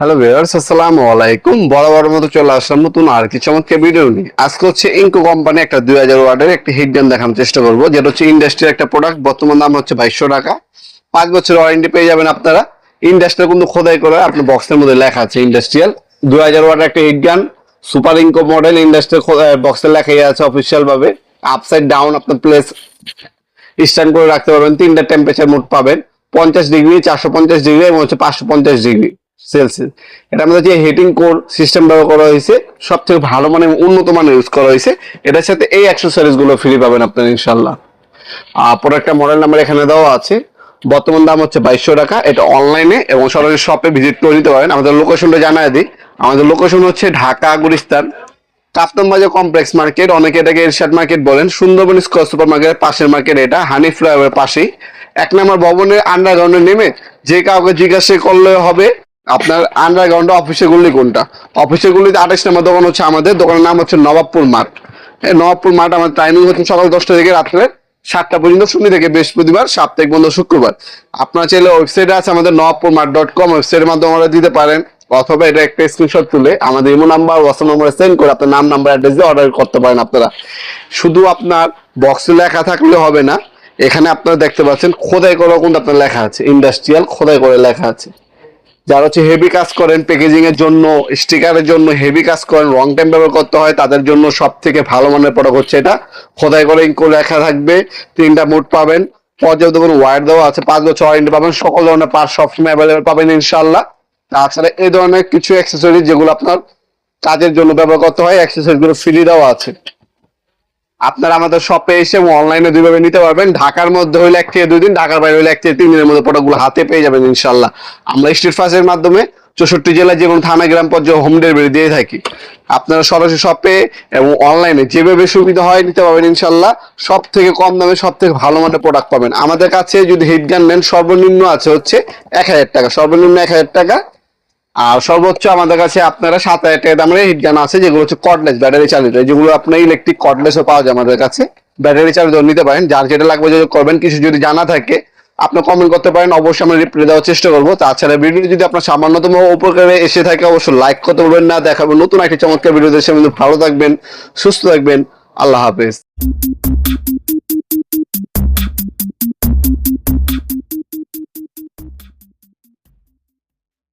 Hello viewers আসসালামু আলাইকুম বড় বড় মতো চলে আসলাম নতুন আর কি চমৎকার ভিডিও নিয়ে। আজকে হচ্ছে ইনকো কোম্পানি একটা দুই হাজার ওয়ার্ডের একটা হিট গান দেখানোর চেষ্টা করব। যেটা হচ্ছে ইন্ডাস্ট্রির একটা প্রোডাক্ট বর্তমান দাম হচ্ছে বাইশশো টাকা। পাঁচ বছর ওয়ারেন্টি পেয়ে যাবেন আপনারা। ইন্ডাস্ট্রিয়াল কিন্তু খোদাই করে আপনার বক্সের মধ্যে লেখা আছে ইন্ডাস্ট্রিয়াল দুই হাজার ওয়ার্ডের একটা হিট গান সুপার ইনকো মডেল ইন্ডাস্ট্রিয়াল বক্সে লেখাই আছে অফিসিয়াল ভাবে আপসাইড ডাউন আপনার প্লেস স্ট্যান্ড করে রাখতে পারবেন। তিনটা টেম্পারেচার মোট পাবেন। পঞ্চাশ ডিগ্রি চারশো পঞ্চাশ ডিগ্রি এবং হচ্ছে পাঁচশো পঞ্চাশ ডিগ্রি সেলসিয়াস এটা আমাদের যে হিটিং কোর সিস্টেম ব্যবহার করা হয়েছে সব থেকে ভালো মানে উন্নত মানের ইউজ করা হয়েছে, এটার সাথে এই অ্যাক্সেসরিজগুলো ফ্রি পাবেন আপনারা ইনশাল্লাহ আর প্রোডাক্টটা মডেল নাম্বার এখানে দেওয়া আছে। বর্তমান দাম হচ্ছে বাইশশো টাকা। এটা অনলাইনে এবং সরাসরি শপে ভিজিট করে নিতে পারেন। আমাদের লোকেশনটা জানাই দিই। আমাদের লোকেশন হচ্ছে ঢাকা গুলিস্তান, কাপ্তান বাজার কমপ্লেক্স মার্কেট অনেকে এটাকে এরশাদ মার্কেট বলেন। সুন্দরবন স্কোয়ার সুপার মার্কেটের পাশের মার্কেট এটা হানি ফ্লাইওভারের পাশেই। এক নম্বর ভবনের আন্ডারগ্রাউন্ডে নেমে যে কাউকে জিজ্ঞাসা করলে হবে আপনার আন্ডারগ্রাউন্ড অফিসে গুলি কোনটা? অফিসের গুলিতে আঠাশ নম্বর দোকান হচ্ছে আমাদের, দোকানের নাম হচ্ছে নবাবপুর মাঠ। নবাবপুর মাঠ আমার টাইমিং হচ্ছে সকাল দশটা থেকে রাত্রে সাতটা পর্যন্ত, শনি থেকে বৃহস্পতিবার, সাপ্তাহিক বন্ধ শুক্রবার। আপনার চাইলে ওয়েবসাইট আছে আমাদের নবাবপুর মাঠ ডট কম ওয়েবসাইটের মাধ্যমে আমরা দিতে পারেন। অথবা এটা একটা স্ক্রিনশট তুলে আমাদের ইমো নাম্বার হোয়াটসঅ্যাপ নাম্বারে সেন্ড করে আপনার নাম নাম্বার অ্যাড্রেস দিয়ে অর্ডার করতে পারেন আপনারা। শুধু আপনার বক্সে লেখা থাকলে হবে না, এখানে আপনারা দেখতে পাচ্ছেন খোদাই করা কোনটা আপনার লেখা আছে ইন্ডাস্ট্রিয়াল খোদাই করে লেখা আছে। যারা হচ্ছে হেভি কাজ করেন প্যাকেজিং এর জন্য স্টিকারের জন্য হেভি কাজ করেন রং টাইম ব্যবহার করতে হয়, তাদের জন্য সব থেকে ভালো মানের প্রোডাক্ট হচ্ছে এটা। খোদাই করে ইঙ্কো লেখা থাকবে, তিনটা মোড পাবেন। পর্যাপ্ত কোনো ওয়ার দেওয়া আছে, পাঁচ বছর ওয়ারেন্টি পাবেন, সকল ধরনের পার্ট সবসময় অ্যাভেলেবেল পাবেন ইনশাল্লাহ তাছাড়া এই ধরনের কিছু অ্যাক্সেসরি যেগুলো আপনার কাজের জন্য ব্যবহার করতে হয় অ্যাক্সেসরি গুলো ফ্রি দেওয়া আছে। আপনারা আমাদের শপে এসে এবং অনলাইনে দুইভাবে নিতে পারবেন। ঢাকার মধ্যে হইলে এক থেকে দুই দিন, ঢাকার বাইরে হইলে এক থেকে তিন দিনের মধ্যে প্রোডাক্টগুলো হাতে পেয়ে যাবেন ইনশাল্লাহ আমরা স্ট্রিট ফাস্টের মাধ্যমে চৌষট্টি জেলায় যে কোনো থানা, গ্রাম, পর্যায়ে হোম ডেলিভারি দিয়ে থাকি। আপনারা সরাসরি শপে এবং অনলাইনে যেভাবে সুবিধা হয় নিতে পারবেন ইনশাল্লাহ সব থেকে কম দামে সব থেকে ভালো মানের প্রোডাক্ট পাবেন। আমাদের কাছে যদি হিট গান নেন, সর্বনিম্ন আছে হচ্ছে এক হাজার টাকা। সর্বনিম্ন এক হাজার টাকা আর সর্বোচ্চ আমাদের কাছে আপনারা সাত হাজার টাকা দামের হিট গান আছে, যেগুলো হচ্ছে কর্ডলেস ব্যাটারি চালিত। যেগুলো আপনার ইলেকট্রিক কর্ডলেসও পাওয়া যায় আমাদের কাছে। ব্যাটারি চালিত নিতে পারেন। যার যেটা লাগবে যদি করবেন, কিছু যদি জানা থাকে, আপনি কমেন্ট করতে পারেন। অবশ্যই আমরা রিপ্লাই দেওয়ার চেষ্টা করব। তাছাড়া ভিডিও যদি আপনার সামান্যতম উপকারে এসে থাকে, অবশ্যই লাইক করতে বলবেন না। দেখাবেন নতুন একটি চমৎকার ভিডিও দেশে ভালো থাকবেন, সুস্থ থাকবেন। আল্লাহ হাফেজ।